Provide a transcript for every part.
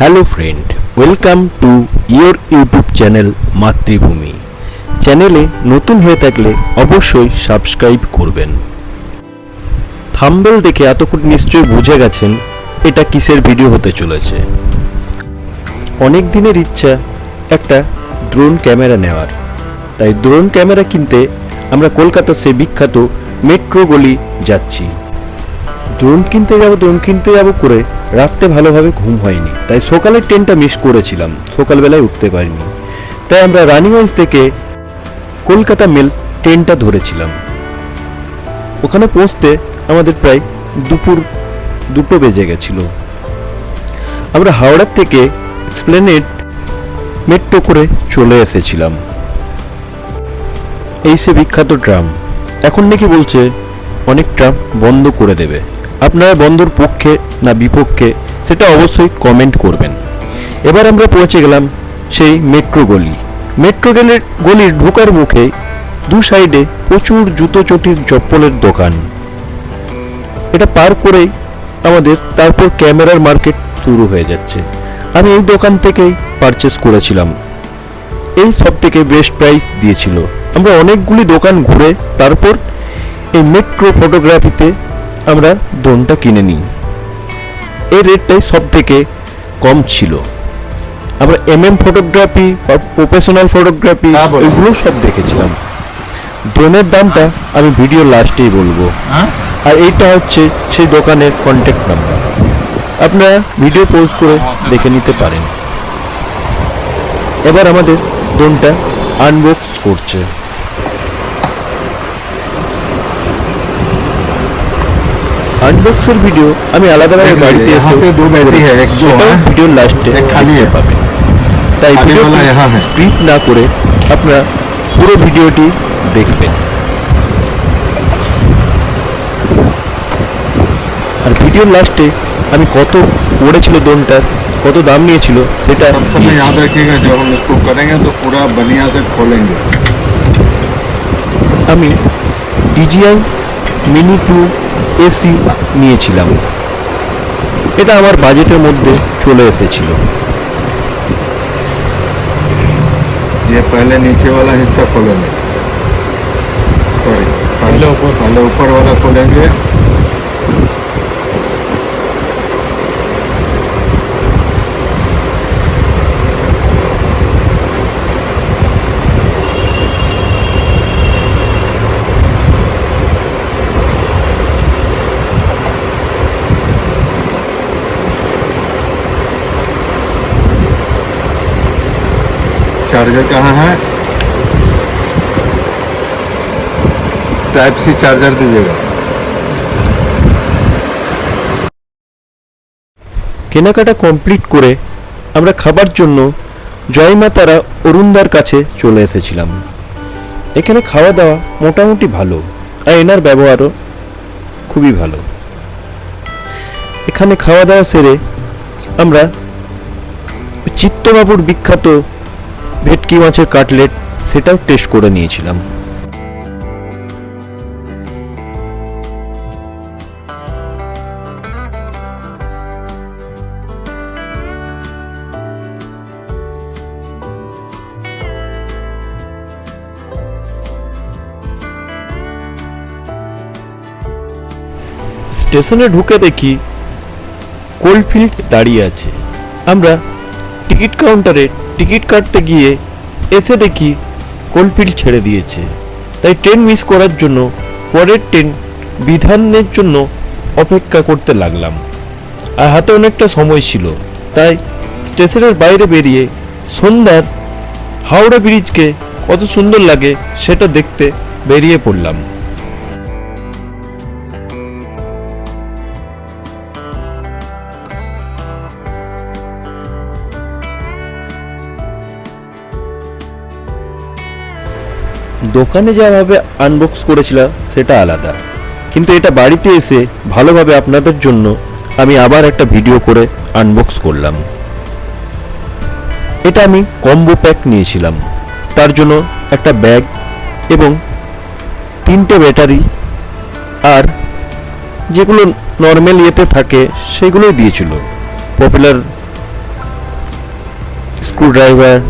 Hello friend welcome to your YouTube channel Matribhumi চ্যানেলে নতুন হয়ে থাকলে অবশ্যই সাবস্ক্রাইব করবেন। থাম্বেল দেখে এতক্ষণ নিশ্চয়ই বুঝে গেছেন এটা কিসের ভিডিও হতে চলেছে। অনেক দিনের ইচ্ছা একটা ড্রোন ক্যামেরা নেওয়ার। তাই ড্রোন ক্যামেরা কিনতে আমরা কলকাতা সে বিখ্যাত মেট্রো গলি যাচ্ছি। ড্রোন কিনতে যাব ড্রোন কিনতে যাব করে রাত্রে ভালোভাবে ঘুম হয়নি। তাই সকালের ট্রেনটা মিস করেছিলাম, সকালবেলায় উঠতে পারিনি। তাই আমরা রানিগঞ্জ থেকে কলকাতা মেল ট্রেনটা ধরেছিলাম। ওখানে পৌঁছতে আমাদের প্রায় দুপুর দুটো বেজে গেছিল। আমরা হাওড়ার থেকে স্প্লেনেড মেট্রো করে চলে এসেছিলাম। এই সে বিখ্যাত ট্রাম এখন নাকি বলছে অনেক ট্রাম বন্ধ করে দেবে। আপনারা বন্ধর পক্ষে না বিপক্ষে সেটা অবশ্যই কমেন্ট করবেন। এবার আমরা পৌঁছে গেলাম সেই মেট্রো গলি। মেট্রো গেলের গলির ঢোকার মুখে দু সাইডে প্রচুর জুতো চটির চপ্পলের দোকান। এটা পার করেই আমাদের তারপর ক্যামেরার মার্কেট শুরু হয়ে যাচ্ছে। আমি এই দোকান থেকেই পারচেস করেছিলাম। এই সব থেকে বেস্ট প্রাইস দিয়েছিল। আমরা অনেকগুলি দোকান ঘুরে তারপর এই মেট্রো ফটোগ্রাফিতে আমরা দোনটা কিনে নিই। এই রেটটাই সব থেকে কম ছিল। আমরা M M photography professional photography হ্যাঁ, এগুলো সব দেখেছিলাম। ড্রোনের দামটা আমি ভিডিও লাস্টেই বলব। হ্যাঁ? আর এইটা হচ্ছে সেই দোকানের কন্ট্যাক্ট নাম্বার আপনারা ভিডিও পোস্ট করে দেখে নিতে পারেন। এবার আমাদের ড্রোনটা আনবক্স করছে। আনবক্সের ভিডিও আমি আলাদাভাবে देखिए, বাড়িতে यहाँ এসে पे दो बैटरी है, एक जो है, ভিডিও লাস্টে एक खाली है। পাবেন তাই खाली ভিডিও वाला यहाँ है। স্ক্রিপ না করে আপনারা পুরো ভিডিওটি দেখবেন আর ভিডিওর লাস্টে আমি কত পড়েছিল দোনটার কত দাম নিয়েছিল সেটা सब समय দিয়েছি। याद रखिएगा जब हम इसको करेंगे तो पूरा बढ़िया से खोलेंगे আমি ডিজিআই মিনি টু এসি নিয়েছিলাম এটা আমার বাজেটের মধ্যে চলে এসেছিল ये पहले नीचे वाला हिस्सा खोलेंगे सॉरी पहले ऊपर पहले ऊपर वाला खोलेंगे चार्जर कहाँ है टाइप सी चार्जर दीजिएगा কেনাকাটা কমপ্লিট করে আমরা খাবার জন্য জয়মা তারা অরুণদার কাছে চলে এসেছিলাম এখানে খাওয়া দাওয়া মোটামুটি ভালো আর এনার ব্যবহারও খুবই ভালো এখানে খাওয়া দাওয়া সেরে আমরা চিত্তবাবুর বিখ্যাত ভেটকি মাছের কাটলেট সেটাও টেস্ট করে নিয়েছিলাম। স্টেশনে ঢুকে দেখি কোল্ডফিল্ড দাঁড়িয়ে আছে। আমরা টিকিট কাউন্টারে টিকিট কাটতে গিয়ে এসে দেখি কোলফিল্ড ছেড়ে দিয়েছে। তাই ট্রেন মিস করার জন্য পরের ট্রেন বিধানের জন্য অপেক্ষা করতে লাগলাম। আর হাতে অনেকটা সময় ছিল, তাই স্টেশনের বাইরে বেরিয়ে সন্ধ্যার হাওড়া ব্রিজকে কত সুন্দর লাগে সেটা দেখতে বেরিয়ে পড়লাম। দোকানে যাভাবে আনবক্স করেছিলাম সেটা আলাদা। কিন্তু এটা বাড়িতে এসে ভালোভাবে আপনাদের জন্য আমি আবার একটা ভিডিও করে আনবক্স করলাম। এটা আমি কম্বো প্যাক নিয়েছিলাম। তার জন্য একটা ব্যাগ এবং তিনটে ব্যাটারি আর যেগুলো নর্মাল ইয়েতে থাকে, সেগুলোই দিয়েছিল। পপুলার স্ক্রুড্রাইভার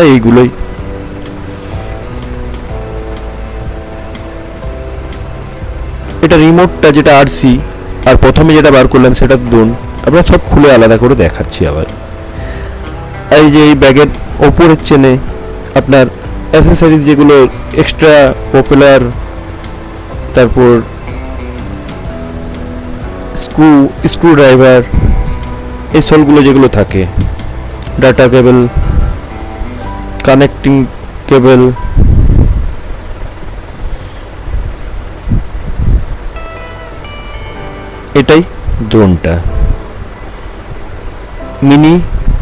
এইগুলোই। এটা রিমোটটা যেটা আরসি আর প্রথমে যেটা বার করলাম সেটা দোন আমরা সব খুলে আলাদা করে দেখাচ্ছি আবার। এই যে এই ব্যাগের ওপরের চেনে আপনার অ্যাসেসরিজ যেগুলো এক্সট্রা পপুলার তারপর স্ক্রু স্ক্রু ড্রাইভার এই সলগুলো যেগুলো থাকে। ডাটা কেবল কানেক্টিং কেবল এটাই ড্রোনটা মিনি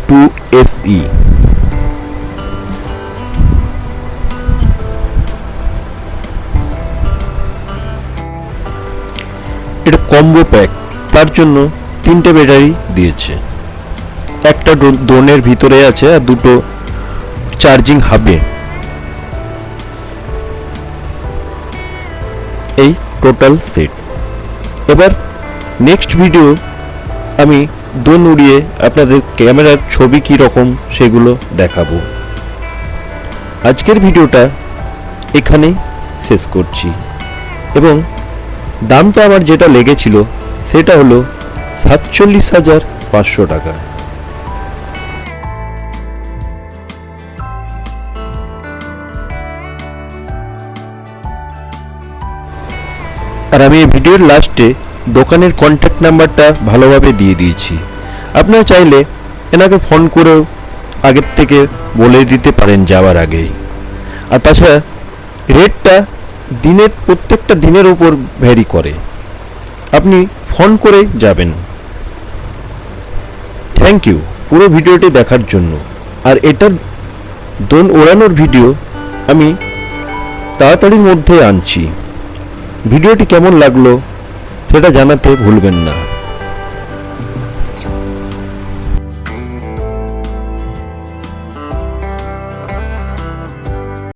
টু এসই এটা কম্বো প্যাক তার জন্য তিনটে ব্যাটারি দিয়েছে। একটা ড্রোনের ভিতরে আছে আর দুটো চার্জিং হাবে এই টোটাল সেট এবার নেক্সট ভিডিও আমি দোন উড়িয়ে আপনাদের ক্যামেরার ছবি কী রকম সেগুলো দেখাবো। আজকের ভিডিওটা এখানেই শেষ করছি। এবং দামটা আমার যেটা লেগেছিল, সেটা হলো সাতচল্লিশ হাজার পাঁচশো টাকা। আর আমি এই ভিডিওর লাস্টে দোকানের কন্ট্যাক্ট নাম্বারটা ভালোভাবে দিয়ে দিয়েছি। আপনারা চাইলে এনাকে ফোন করেও আগের থেকে বলে দিতে পারেন যাওয়ার আগেই। আর তাছাড়া রেটটা দিনের, প্রত্যেকটা দিনের উপর ভ্যারি করে। আপনি ফোন করেই যাবেন। থ্যাংক ইউ পুরো ভিডিওটি দেখার জন্য। আর এটার দোন ওড়ানোর ভিডিও আমি তাড়াতাড়ির মধ্যে আনছি। ভিডিওটি কেমন লাগল সেটা জানাতে ভুলবেন না।